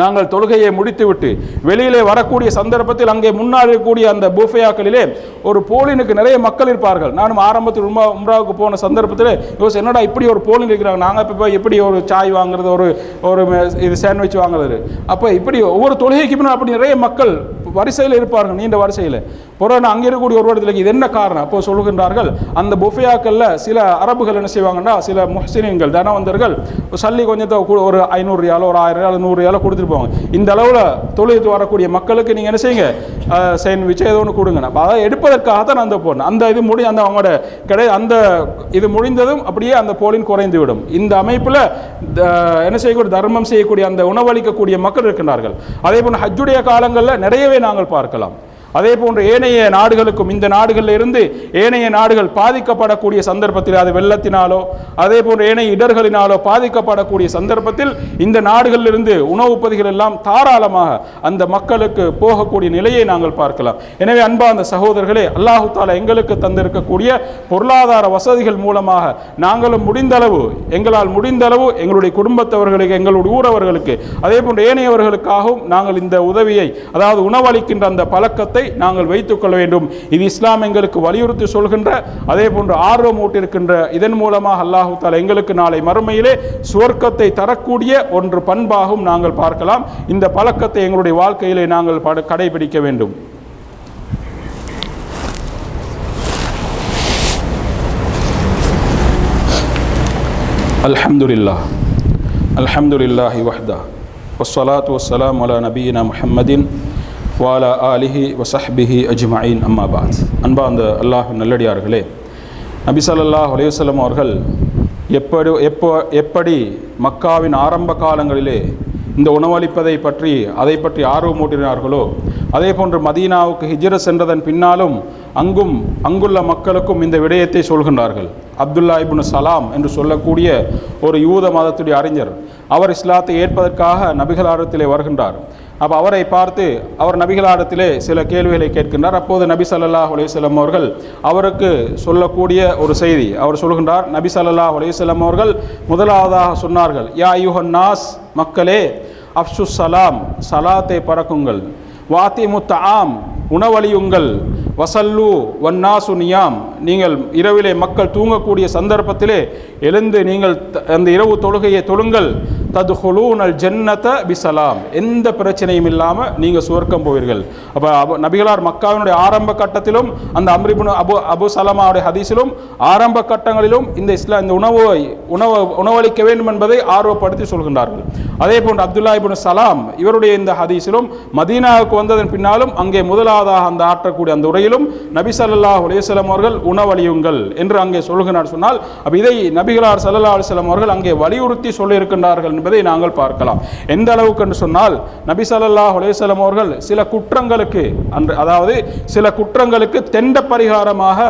நாங்கள் தொழுகையை முடித்துவிட்டு வெளியிலே வரக்கூடிய சந்தர்ப்பத்தில் அங்கே முன்னால் இருக்கக்கூடிய அந்த பூஃபையாக்களிலே ஒரு போலினுக்கு நிறைய மக்கள் இருப்பார்கள். நானும் ஆரம்பத்தில் உம்ரா உம்ராவுக்கு போன சந்தர்ப்பத்தில் யோசி என்னடா இப்படி ஒரு போலின் இருக்கிறாங்க? நாங்கள் இப்போ போய் எப்படி ஒரு சாய் வாங்குறது ஒரு ஒரு இது சாண்ட்விச் வாங்குறது? அப்போ இப்படி ஒவ்வொரு தொழுகைக்கு பின்னால் அப்படி நிறைய மக்கள் வரிசையில் இருப்பார்கள் நீண்ட வரிசையில். புறநா அங்கே இருக்கக்கூடிய ஒரு இடத்துல இது என்ன காரணம்? அப்போ சொல்லுகின்றார்கள் அந்த புஃபையாக்களில் சில அரபுகள் என்ன செய்வாங்கன்னா சில முஹ்சினீன்கள் தனவந்தர்கள் சல்லி கொஞ்சத்தை ஒரு ஐநூறு ரியாலோ ஒரு ஆயிரம் ரியாலோ நூறு ரியாலோ கொடுத்துட்டு போவாங்க இந்த அளவில் தொழிலுக்கு வரக்கூடிய மக்களுக்கு நீங்கள் என்ன செய்யுங்க? சாண்ட்விச் ஏதோ ஒன்று கொடுங்க. அப்ப அதை எடுப்பதற்காக தான் அந்த போனேன் அந்த இது முடி அந்த அவங்களோட கிடை அந்த இது முடிந்ததும் அப்படியே அந்த போலின் குறைந்து விடும். இந்த அமைப்பில் என்ன செய்யக்கூடிய தர்மம் செய்யக்கூடிய அந்த உணவளிக்கக்கூடிய மக்கள் இருக்கின்றார்கள். அதே போல் ஹஜ்ஜுடைய காலங்களில் நிறையவே நாங்கள் பார்க்கலாம். அதே போன்று ஏனைய நாடுகளுக்கும் இந்த நாடுகளில் இருந்து ஏனைய நாடுகள் பாதிக்கப்படக்கூடிய சந்தர்ப்பத்தில் அது வெள்ளத்தினாலோ அதே போன்ற ஏனைய இடர்களினாலோ பாதிக்கப்படக்கூடிய சந்தர்ப்பத்தில் இந்த நாடுகளிலிருந்து உணவுப் பொதிகள் எல்லாம் தாராளமாக அந்த மக்களுக்கு போகக்கூடிய நிலையை நாங்கள் பார்க்கலாம். எனவே அன்பார்ந்த சகோதரர்களே அல்லாஹு தாலா எங்களுக்கு தந்திருக்கக்கூடிய பொருளாதார வசதிகள் மூலமாக நாங்களும் முடிந்தளவு எங்களால் முடிந்தளவு எங்களுடைய குடும்பத்தவர்களுக்கு எங்களுடைய ஊரவர்களுக்கு அதே போன்ற ஏனையவர்களுக்காகவும் நாங்கள் இந்த உதவியை அதாவது உணவளிக்கின்ற அந்த பழக்கத்தை நாங்கள் வைத்துக் கொள்ள வேண்டும் இது இஸ்லாம் எங்களுக்கு வலியுறுத்தி சொல்கின்ற அதே போன்று ஆர்வம் ஊட்டிருக்கின்ற இதன் மூலமாக அல்லாஹு தாலா எங்களுக்கு நாளை மறுமையிலே சுவர்க்கத்தை தரக்கூடிய ஒன்று பண்பாகவும் நாங்கள் பார்க்கலாம் இந்த பழக்கத்தை எங்களுடைய வாழ்க்கையிலே நாங்கள் பட- கடைபிடிக்க வேண்டும் الحمد لله الحمد لله وحده والصلاة والسلام على نبينا محمد வாலா ஆலிஹி வசஹ்பிஹி அஜ்மாயின். அம்மாபாத் அன்பா அந்த அல்லாஹ் நல்லடியார்களே நபி சல்லாஹ் அவர்கள் எப்படி எப்போ எப்படி மக்காவின் ஆரம்ப காலங்களிலே இந்த உணவளிப்பதை பற்றி அதை பற்றி ஆர்வமூட்டினார்களோ அதே போன்று மதீனாவுக்கு ஹிஜிர சென்றதன் பின்னாலும் அங்கும் அங்குள்ள மக்களுக்கும் இந்த விடயத்தை சொல்கின்றார்கள். அப்துல்லா இபுன் சலாம் என்று சொல்லக்கூடிய ஒரு யூத மதத்துடைய அறிஞர் அவர் இஸ்லாத்தை ஏற்பதற்காக நபிகளாரத்திலே வருகின்றார். அப்போ அவரை பார்த்து அவர் நபிகளாடத்திலே சில கேள்விகளை கேட்கின்றார். அப்போது நபி ஸல்லல்லாஹு அலைஹி அவர்கள் அவருக்கு சொல்லக்கூடிய ஒரு செய்தி அவர் சொல்கின்றார் நபி ஸல்லல்லாஹு அலைஹி அவர்கள் முதலாவதாக சொன்னார்கள் யா யுஹன் நாஸ் மக்களே அப்சு சலாம் சலாத்தை பறக்குங்கள் வாத்திமுத் ஆம் உணவழியுங்கள் வசல்லு வன்னாசு நியாம். நீங்கள் இரவிலே மக்கள் தூங்கக்கூடிய சந்தர்ப்பத்திலே எழுந்து நீங்கள் த- அந்த இரவு தொழுகையை தொழுங்கள் தது ஹுலூனல் ஜன்னத பிசலாம். எந்த பிரச்சனையும் இல்லாமல் நீங்கள் சுவர்க்கம் போவீர்கள். அப்போ அபு நபிகளார் மக்காவினுடைய ஆரம்ப கட்டத்திலும் அந்த அம்ரிபுன் அபு அபு சலமாவுடைய ஹதீஸிலும் ஆரம்ப கட்டங்களிலும் இந்த இஸ்லாம் இந்த உணவு உணவு உணவளிக்க வேண்டும் என்பதை ஆர்வப்படுத்தி சொல்கின்றார்கள். அதே போன்று அப்துல்லா இபுன் சலாம் இவருடைய இந்த ஹதீஸிலும் மதீனாவுக்கு வந்ததன் பின்னாலும் அங்கே முதலாவதாக அந்த ஆற்றக்கூடிய அந்த உரையிலும் நபி சல்லாஹ் அலையம் அவர்கள் உணவளியுங்கள் என்று அங்கே சொல்கிறார் சொன்னால் அப்போ இதை நபிகளார் சல்லா அலுவலம் அவர்கள் அங்கே வலியுறுத்தி சொல்லியிருக்கின்றார்கள். என்பதை நாங்கள் பார்க்கலாம். எந்த அளவுக்கு என்று சொன்னால் நபி ஸல்லல்லாஹு அவர்கள் சில குற்றங்களுக்கு அன்று அதாவது சில குற்றங்களுக்கு தெண்ட பரிகாரமாக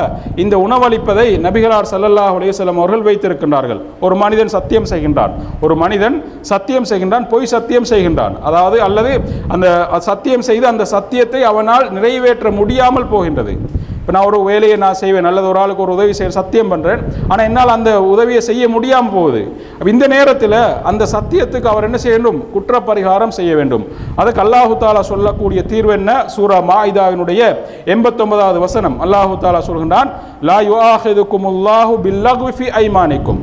இந்த உணவளிப்பதை நபிகளார் சல்லல்லா ஹுலேசலம் அவர்கள் வைத்திருக்கின்றார்கள். ஒரு மனிதன் சத்தியம் செய்கின்றான். ஒரு மனிதன் சத்தியம் செய்கின்றான் பொய் சத்தியம் செய்கின்றான். அதாவது அல்லது அந்த சத்தியம் செய்து அந்த சத்தியத்தை அவனால் நிறைவேற்ற முடியாமல் போகின்றது. இப்போ நான் ஒரு வேலையை நான் செய்வேன் நல்லது ஒரு ஆளுக்கு ஒரு உதவி செய்ய சத்தியம் பண்ணுறேன் ஆனால் என்னால் அந்த உதவியை செய்ய முடியாமல் போகுது. அப்போ இந்த நேரத்தில் அந்த சத்தியத்துக்கு அவர் என்ன செய்ய வேண்டும்? குற்றப்பரிகாரம் செய்ய வேண்டும். அதுக்கு அல்லாஹு தாலா சொல்லக்கூடிய தீர்வு என்ன? சூரா மாயிதாவினுடைய எண்பத்தொன்பதாவது வசனம். அல்லாஹு தாலா சொல்கின்றான் லா யுவாஹிதுக்கும் உல்லாஹு ஃபி ஐமானிக்கும்.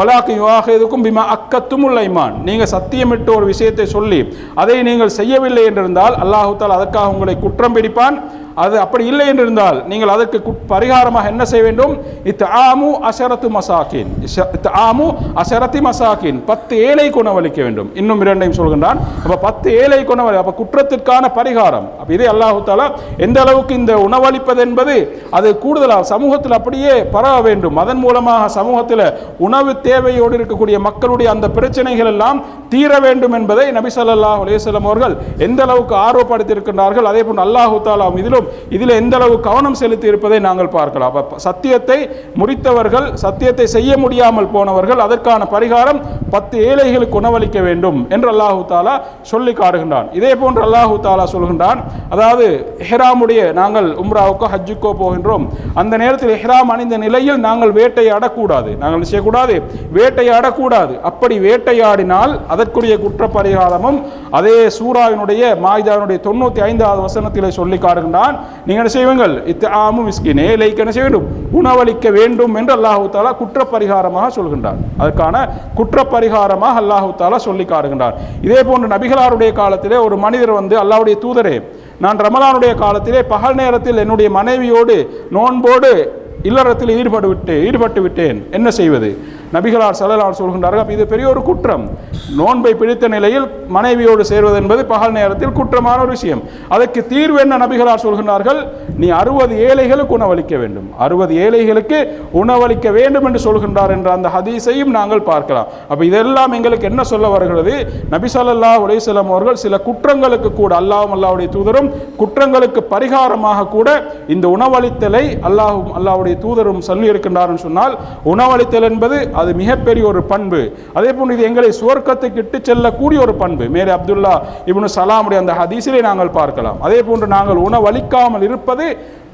வலாக்கு யுவாஹிதுக்கும் பிமா அக்கத்துமுல் ஐமான். நீங்கள் சத்தியமிட்டு ஒரு விஷயத்தை சொல்லி அதை நீங்கள் செய்யவில்லை என்றிருந்தால் அல்லாஹு அதற்காக உங்களை குற்றம் பிடிப்பான். அது அப்படி இல்லை என்றிருந்தால் நீங்கள் அதற்கு குட்- பரிகாரமாக என்ன செய்ய வேண்டும்? இத் ஆமு அசரத்து மசாக்கின் இத் ஆமு அசரத்தி மசாக்கின் பத்து ஏழை குணவளிக்க வேண்டும். இன்னும் இரண்டையும் சொல்கின்றான். அப்போ பத்து ஏழை குணவளி அப்போ குற்றத்திற்கான பரிகாரம். அப்போ இதே அல்லாஹு தாலா எந்த அளவுக்கு இந்த உணவளிப்பது என்பது அது கூடுதலாக சமூகத்தில் அப்படியே பரவ வேண்டும். அதன் மூலமாக சமூகத்தில் உணவு தேவையோடு இருக்கக்கூடிய மக்களுடைய அந்த பிரச்சனைகள் எல்லாம் தீர வேண்டும் என்பதை நபிசல்லா அலேசல்லம் அவர்கள் எந்த அளவுக்கு ஆர்வப்படுத்தியிருக்கின்றார்கள் அதே போன்று அல்லாஹு தாலா இதிலும் வேண்டும். இதில் எந்த அளவு கவனம் செலுத்தி இருப்பதை நாங்கள் பார்க்கலாம். அப்போ சத்தியத்தை முடித்தவர்கள் சத்தியத்தை செய்ய முடியாமல் போனவர்கள் அதற்கான பரிகாரம் பத்து ஏழைகளுக்கு உணவளிக்க வேண்டும் என்று அல்லாஹு தாலா சொல்லி காடுகின்றான். இதே போன்று அல்லாஹு தாலா சொல்கின்றான். அதாவது ஹெராமுடைய நாங்கள் உம்ராவுக்கோ ஹஜ்ஜுக்கோ போகின்றோம். அந்த நேரத்தில் ஹெராம் அணிந்த நிலையில் நாங்கள் வேட்டையாடக்கூடாது. நாங்கள் செய்யக்கூடாது? வேட்டையாடக்கூடாது. அப்படி வேட்டையாடினால் அதற்குரிய குற்ற பரிகாரமும் அதே சூராவினுடைய மாய்தாவினுடைய தொண்ணூற்றி ஐந்தாவது வசனத்திலே சொல்லி காடுகின்றான். நீங்கள் என்ன செய்வீங்கள் இத்தாமு மிஸ்கினே லைக் என்ன செய்ய வேண்டும்? உணவளிக்க வேண்டும் என்று அல்லாஹு தாலா குற்றப்பரிகாரமாக சொல்கின்றான். அதற்கான குற்றப்பரிகாரமாக அல்லாஹு தாலா சொல்லி காடுகின்றான் இதே போன்று நபிகளாருடைய காலத்திலே ஒரு மனிதர் வந்து அல்லாவுடைய தூதரே நான் ரமலானுடைய காலத்திலே பகல் நேரத்தில் என்னுடைய மனைவியோடு நோன்போடு இல்லறத்தில் ஈடுபட்டு விட்டு ஈடுபட்டு விட்டேன். என்ன செய்வது? நபிகளார் செல்லலார் சொல்கின்றார்கள் இது பெரிய ஒரு குற்றம். நோன்பை பிடித்த நிலையில் மனைவியோடு சேர்வது என்பது பகல் நேரத்தில் குற்றமான ஒரு விஷயம். அதற்கு தீர்வு என்ன? நபிகளார் சொல்கின்றார்கள் நீ அறுபது ஏழைகளுக்கு உணவளிக்க வேண்டும். அறுபது ஏழைகளுக்கு உணவளிக்க வேண்டும் என்று சொல்கின்றார் என்ற அந்த ஹதீஸையும் நாங்கள் பார்க்கலாம். அப்போ இதெல்லாம் எங்களுக்கு என்ன சொல்ல வருகிறது? நபிசல்லா உலேசலம் அவர்கள் சில குற்றங்களுக்கு கூட அல்லாஹ்வும் அல்லாவுடைய தூதரும் குற்றங்களுக்கு பரிகாரமாக கூட இந்த உணவளித்தலை அல்லாஹும் அல்லாவுடைய தூதரும் சொல்லி இருக்கின்றார்னு சொன்னால் உணவளித்தல் என்பது அது மிகப்பெரிய ஒரு பண்பு. அதே போன்று இது எங்களை சுவர்க்கத்துக்கு இட்டு செல்லக்கூடிய ஒரு பண்பு. மேலே அப்துல்லா இவனு சலாமுடைய அந்த ஹதீஸிலே நாங்கள் பார்க்கலாம். அதே போன்று நாங்கள் உணவளிக்காமல் இருப்பது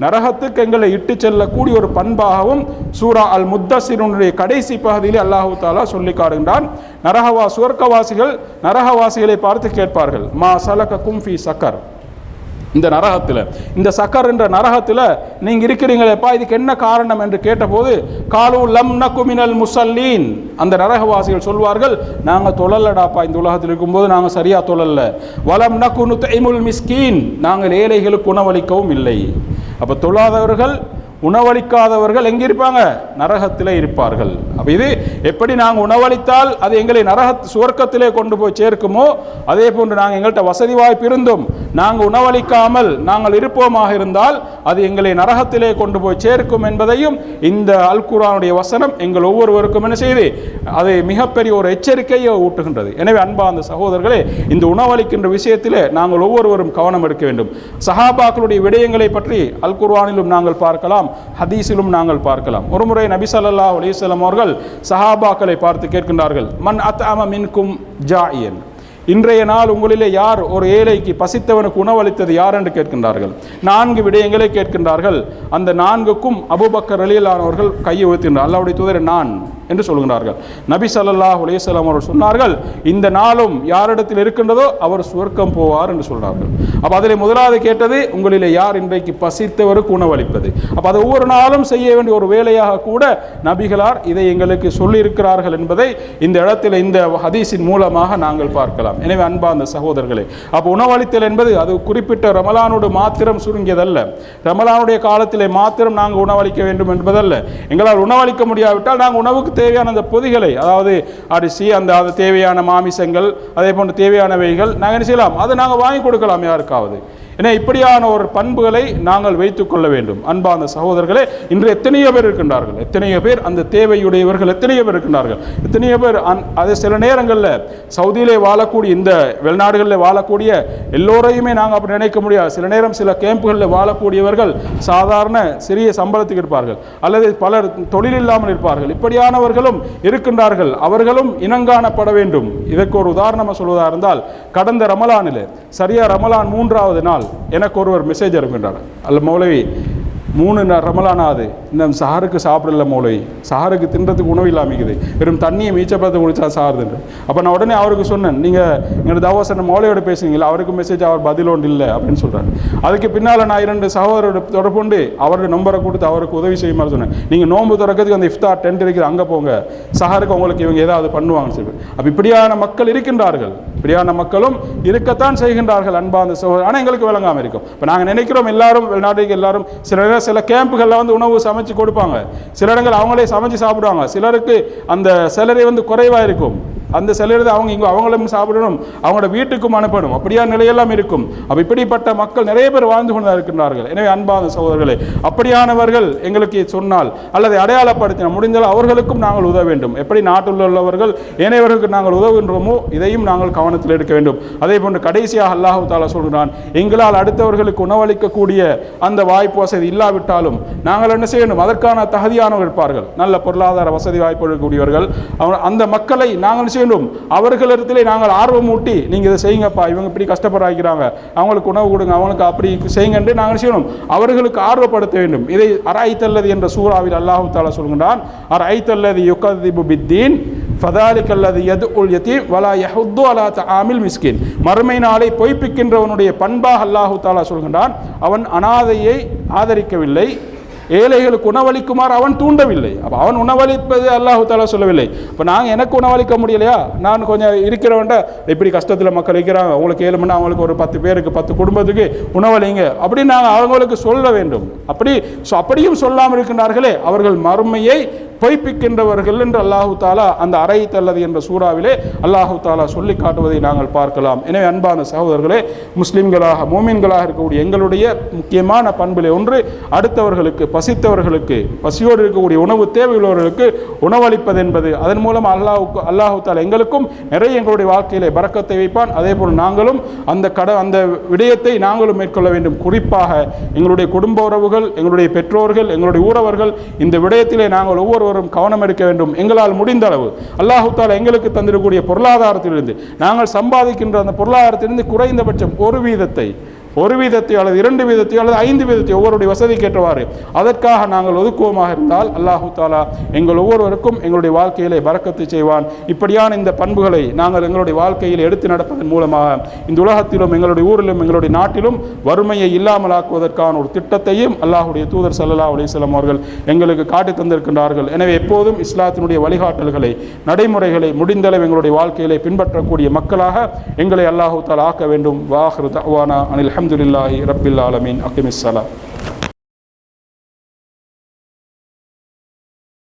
நரகத்துக்கு எங்களை இட்டு செல்லக்கூடிய ஒரு பண்பாகவும் சூரா அல் முத்தசினுடைய கடைசி பகுதியிலே அல்லாஹு தாலா சொல்லி காடுகின்றான் நரகவா சுவர்க்கவாசிகள் நரகவாசிகளை பார்த்து கேட்பார்கள். மா சலக கும்ஃபி சக்கர். இந்த நரகத்தில். இந்த சக்கர் என்ற நரகத்தில் நீங்கள் இருக்கிறீங்களேப்பா இதுக்கு என்ன காரணம் என்று கேட்டபோது காலு லம் நக்குமினல் முசல்லீன். அந்த நரகவாசிகள் சொல்வார்கள் நாங்கள் தொழலடாப்பா இந்த உலகத்தில் இருக்கும்போது நாங்கள் சரியாக தொழல்ல. வலம் நகுனு தைமுல் மிஸ்கீன். நாங்கள் ஏழைகளுக்கு உணவளிக்கவும் இல்லை. அப்போ தொழாதவர்கள் உணவளிக்காதவர்கள் எங்கே இருப்பாங்க? நரகத்திலே இருப்பார்கள். அப்போ இது எப்படி நாங்கள் உணவளித்தால் அது எங்களை நரக சுவர்க்கத்திலே கொண்டு போய் சேர்க்குமோ? அதே போன்று நாங்கள் எங்கள்கிட்ட வசதி வாய்ப்பு இருந்தும் நாங்கள் உணவளிக்காமல் நாங்கள் இருப்போமாக இருந்தால் அது எங்களை நரகத்திலே கொண்டு போய் சேர்க்கும் என்பதையும் இந்த அல் குரானுடைய வசனம் எங்கள் ஒவ்வொருவருக்கும் என்ன செய்து அது மிகப்பெரிய ஒரு எச்சரிக்கையை ஊட்டுகின்றது. எனவே அன்பா அந்த சகோதரர்களே இந்த உணவளிக்கின்ற விஷயத்திலே நாங்கள் ஒவ்வொருவரும் கவனம் எடுக்க வேண்டும். சஹாபாக்களுடைய விடயங்களை பற்றி அல் குர்வானிலும் நாங்கள் பார்க்கலாம். ஹதீஸிலும் நாங்கள் பார்க்கலாம். ஒருமுறை நபி சல்லா அலிசல்லாம் அவர்கள் சஹாபாக்களை பார்த்து கேட்கின்றார்கள். மன் அத்அம மின்கும் ஜாஇயன். இன்றைய நாள் உங்களிலே யார் ஒரு ஏழைக்கு பசித்தவனுக்கு உணவளித்தது யார் என்று கேட்கின்றார்கள்? நான்கு விடயங்களை கேட்கின்றார்கள். அந்த நான்குக்கும் அபுபக்கர் அலியலானவர்கள் கையை உயர்த்தினார் அல்லாவுடைய தூதர் நான் என்று சொல்கிறார்கள் நபி சல்லாஹ் அலைஹி அவர்கள் சொன்னார்கள் இந்த நாளும் யாரிடத்தில் இருக்கின்றதோ அவர் சுவர்க்கம் போவார் என்று சொல்கிறார்கள். அப்போ அதில் முதலாவது கேட்டது உங்களிலே யார் இன்றைக்கு பசித்தவருக்கு உணவளிப்பது? அப்போ அது ஒவ்வொரு நாளும் செய்ய வேண்டிய ஒரு வேலையாக கூட நபிகளார் இதை எங்களுக்கு சொல்லியிருக்கிறார்கள் என்பதை இந்த இடத்தில் இந்த ஹதீஸின் மூலமாக நாங்கள் பார்க்கலாம். எனவே அன்பா அந்த சகோதரர்களே அப்போ உணவளித்தல் என்பது அது குறிப்பிட்ட ரமலானோடு மாத்திரம் சுருங்கியதல்ல. ரமலானுடைய காலத்திலே மாத்திரம் நாங்கள் உணவளிக்க வேண்டும் என்பதல்ல. எங்களால் உணவளிக்க முடியாவிட்டால் நாங்கள் உணவுக்கு தேவையான அந்த பொதிகளை அதாவது அரிசி அந்த அது தேவையான மாமிசங்கள் அதே போன்ற தேவையானவைகள் நாங்கள் என்ன செய்யலாம்? அதை நாங்கள் வாங்கி கொடுக்கலாம் யாருக்காவது. என இப்படியான ஒரு பண்புகளை நாங்கள் வைத்துக் கொள்ள வேண்டும். அன்பான சகோதரர்களே இன்று எத்தனையோ பேர் இருக்கின்றார்கள். எத்தனையோ பேர் அந்த தேவையுடையவர்கள் எத்தனையோ பேர் இருக்கின்றார்கள். எத்தனையோ பேர் அந் அது சில நேரங்களில் சவுதியிலே வாழக்கூடிய இந்த வெளிநாடுகளில் வாழக்கூடிய எல்லோரையுமே நாங்கள் அப்படி நினைக்க முடியாது. சில நேரம் சில கேம்புகளில் வாழக்கூடியவர்கள் சாதாரண சிறிய சம்பளத்துக்கு இருப்பார்கள். அல்லது பலர் தொழில் இல்லாமல் இருப்பார்கள். இப்படியானவர்களும் இருக்கின்றார்கள். அவர்களும் இனங்காணப்பட வேண்டும். இதற்கு ஒரு உதாரணமாக சொல்வதாக இருந்தால் கடந்த ரமலானில் சரியா ரமலான் மூன்றாவது நாள் எனக்கு ஒருவர் மெசேஜ் அனுப்புகின்றார் அல்ல மௌலவி மூணு ந- ரமலான் ஆகுது. இன்னும் சாப்பிடல மூளை சாருக்கு தின்றதுக்கு உணவு இல்லாமிக்குது வெறும் தண்ணியை மீச்சப்பத்தை குடிச்சா சாருதுன்று அப்போ நான் உடனே அவருக்கு சொன்னேன் நீங்கள் எங்களோட தவாசன மோளையோட பேசுனீங்களா அவருக்கு மெசேஜ் அவர் பதில் ஒன்று இல்லை அப்படின்னு சொல்கிறார் அதுக்கு பின்னால் நான் இரண்டு சகோதரோட தொடர்புண்டு அவருடைய நம்பரை கொடுத்து அவருக்கு உதவி செய்யுமாறு சொன்னேன். நீங்கள் நோன்பு திறக்கிறதுக்கு அந்த இஃப்தார் டென்ட் இருக்குது அங்கே போங்க. சஹருக்கு உங்களுக்கு இவங்க ஏதாவது பண்ணுவாங்கன்னு சொல்லி அப்போ இப்படியான மக்கள் இருக்கின்றார்கள். இப்படியான மக்களும் இருக்கத்தான் செய்கின்றார்கள். அன்பார்ந்த சகோதரர் ஆனால் எங்களுக்கு விளங்காமல் இருக்கும். இப்போ நாங்கள் நினைக்கிறோம் எல்லாரும் வெளிநாட்டுக்கு எல்லாரும் சில நேரம் சில கேம்புகளில் வந்து உணவு சமைச்சு கொடுப்பாங்க. சில இடங்கள் அவங்களே சமைச்சு சாப்பிடுவாங்க. சிலருக்கு அந்த சேலரி வந்து குறைவாக இருக்கும். அந்த சிலர் அவங்க இங்கே அவங்களும் சாப்பிடணும் அவங்களோட வீட்டுக்கும் அனுப்பணும். அப்படியான நிலையெல்லாம் இருக்கும். அப்போ இப்படிப்பட்ட மக்கள் நிறைய பேர் வாழ்ந்து கொண்டு இருக்கின்றார்கள் எனவே அன்பான சகோதரர்களே அப்படியானவர்கள் எங்களுக்கு சொன்னால் அல்லது அடையாளப்படுத்தின முடிந்தால் அவர்களுக்கும் நாங்கள் உதவ வேண்டும். எப்படி நாட்டில் உள்ளவர்கள் ஏனையவர்களுக்கு நாங்கள் உதவுகின்றோமோ இதையும் நாங்கள் கவனத்தில் எடுக்க வேண்டும். அதே போன்று கடைசியாக அல்லாஹு தாலா சொல்கிறான் எங்களால் அடுத்தவர்களுக்கு உணவளிக்கக்கூடிய அந்த வாய்ப்பு வசதி இல்லாவிட்டாலும் நாங்கள் என்ன செய்யணும்? அதற்கான தகுதியானவர்கள் இருப்பார்கள். நல்ல பொருளாதார வசதி வாய்ப்பு இருக்கக்கூடியவர்கள். அந்த மக்களை நாங்கள் செய்ய செய்யணும் அவர்களிடத்திலே நாங்கள் ஆர்வம் ஊட்டி நீங்கள் இதை செய்யுங்கப்பா இவங்க இப்படி கஷ்டப்படுறாங்க அவங்களுக்கு உணவு கொடுங்க அவங்களுக்கு அப்படி செய்யுங்க என்று நாங்கள் செய்யணும். அவர்களுக்கு ஆர்வப்படுத்த வேண்டும். இதை அராய்த்தல்லது என்ற சூறாவில் அல்லாஹு தாலா சொல்கின்றான். அராய்த்தல்லது யுக்கதிபு பித்தீன் ஃபதாலிக் அல்லது எது உல் யதி வலா யஹுத்து அலா ஆமில் மிஸ்கின். மறுமை நாளை பொய்ப்பிக்கின்றவனுடைய பண்பாக அல்லாஹு தாலா சொல்கின்றான். அவன் அனாதையை ஆதரிக்கவில்லை. ஏழைகளுக்கு உணவளிக்குமாறு அவன் தூண்டவில்லை. அப்போ அவன் உணவளிப்பது அல்லாஹு தாலா சொல்லவில்லை. இப்போ நாங்கள் எனக்கு உணவளிக்க முடியலையா? நான் கொஞ்சம் இருக்கிறவன்ட்ட இப்படி கஷ்டத்தில் மக்கள் இருக்கிறாங்க. அவங்களுக்கு ஏழு மணி அவங்களுக்கு ஒரு பத்து பேருக்கு பத்து குடும்பத்துக்கு உணவளிங்க. அப்படின்னு நாங்கள் அவங்களுக்கு சொல்ல வேண்டும். அப்படி ஸோ அப்படியும் சொல்லாமல் இருக்கின்றார்களே அவர்கள் மறுமையை பொய்ப்பிக்கின்றவர்கள் என்று அல்லாஹு தாலா அந்த அறை தல்லது என்ற சூறாவிலே அல்லாஹு தாலா சொல்லி காட்டுவதை நாங்கள் பார்க்கலாம். எனவே அன்பான சகோதரர்களே முஸ்லிம்களாக மோமீன்களாக இருக்கக்கூடிய எங்களுடைய முக்கியமான பண்பிலே ஒன்று அடுத்தவர்களுக்கு பசித்தவர்களுக்கு பசியோடு இருக்கக்கூடிய உணவு தேவையுள்ளவர்களுக்கு உணவளிப்பது என்பது. அதன் மூலம் அல்லாஹுக்கு அல்லாஹு தாலா எங்களுக்கும் நிறைய எங்களுடைய வாழ்க்கையிலே பறக்கத்தை வைப்பான். அதே போல் நாங்களும் அந்த கட அந்த விடயத்தை நாங்களும் மேற்கொள்ள வேண்டும். குறிப்பாக எங்களுடைய குடும்ப உறவுகள் எங்களுடைய பெற்றோர்கள் எங்களுடைய ஊரவர்கள் இந்த விடயத்திலே நாங்கள் ஒவ்வொரு ஒவ்வொருவரும் கவனம் எடுக்க வேண்டும். எங்களால் முடிந்த அளவு அல்லாஹு தாலா எங்களுக்கு தந்திருக்கூடிய பொருளாதாரத்திலிருந்து. நாங்கள் சம்பாதிக்கின்ற அந்த பொருளாதாரத்திலிருந்து குறைந்தபட்சம் ஒரு வீதத்தை ஒரு வீதத்தை அல்லது இரண்டு வீதத்தை அல்லது ஐந்து வீதத்தை ஒவ்வொருடைய வசதிக்கு ஏற்றவாறு அதற்காக நாங்கள் ஒதுக்குவோமாக இருந்தால் அல்லாஹு தாலா எங்கள் ஒவ்வொருவருக்கும் எங்களுடைய வாழ்க்கையிலே பறக்கத்து செய்வான். இப்படியான இந்த பண்புகளை நாங்கள் எங்களுடைய வாழ்க்கையில் எடுத்து நடப்பதன் மூலமாக இந்த உலகத்திலும் எங்களுடைய ஊரிலும் எங்களுடைய நாட்டிலும் வறுமையை இல்லாமலாக்குவதற்கான ஒரு திட்டத்தையும் அல்லாஹுடைய தூதர் சல்லா அலிஸ்லாம் அவர்கள் எங்களுக்கு காட்டி தந்திருக்கின்றார்கள். எனவே எப்போதும் இஸ்லாத்தினுடைய வழிகாட்டல்களை நடைமுறைகளை முடிந்தளவு எங்களுடைய வாழ்க்கையிலே பின்பற்றக்கூடிய மக்களாக எங்களை அல்லாஹு தாலா ஆக்க வேண்டும். வாஹ்ரு தவானா அனில் அஹமதுல்லாஹி ரப்பில் ஆலமீன் அக்கிமிஸ்ஸலாம்